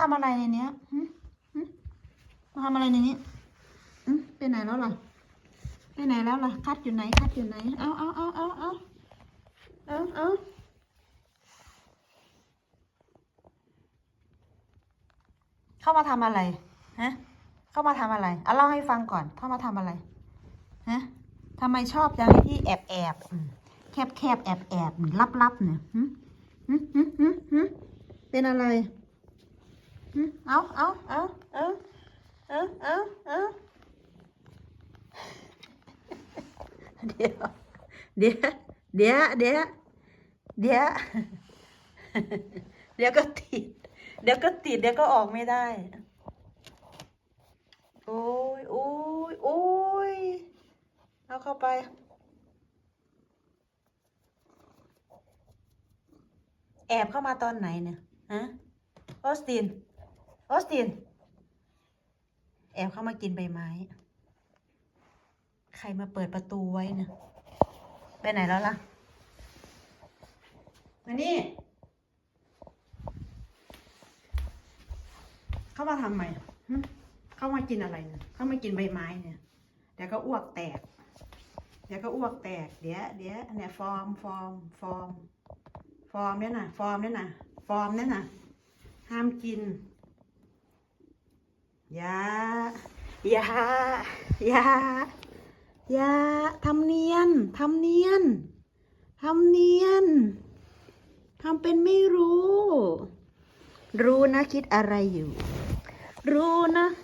ทำอะไรในเนี้ยมาทำอะไรในนี้อืมไปไหนแล้วล่ะไปไหนแล้วล่ะ คัดอยู่ไหน คัดอยู่ไหน เอาเอาเอาเอาเอาเอาเอาเข้ามาทำอะไร ฮะ เข้ามาทำอะไรเอาเล่าให้ฟังก่อน เข้ามาทำอะไร ฮะทำไมชอบจังที่แอบแอบแคบแคบแอบแอบลับลับเนี่ยหึหึหึหึเป็นอะไร เอาเอาเอาเอาเอาเอาเอาเดี๋ยวเดี๋ยวเดี๋ยวเดี๋ยวเดี๋ยวเดี๋ยวก็ติด เดี๋ยวก็ติด เดี๋ยวก็ออกไม่ได้ โอ้ยโอ้ยโอ้ยเอาเข้าไปแอบเข้ามาตอนไหนเนี่ย ฮะ ออสติน ออสติน แอบเข้ามากินใบไม้ ใครมาเปิดประตูไว้เนี่ยไปไหนแล้วล่ะ มานี่ เข้ามาทำไมหึเข้ามากินอะไรเนี่ยเข้ามากินใบไม้เนี่ย เดี๋ยวก็อ้วกแตก เดี๋ยวก็อ้วกแตก เดี๋ยวเดี๋ยวเนี่ยฟอร์มฟอร์มฟอร์ม ฟอร์มเนี่ยนะฟอร์มเนี่ยนะฟอร์มเนี่ยนะห้ามกิน ยายายายาทำเนียนทำเนียนทำเนียนทำเป็นไม่รู้ รู้นะคิดอะไรอยู่ รู้นะ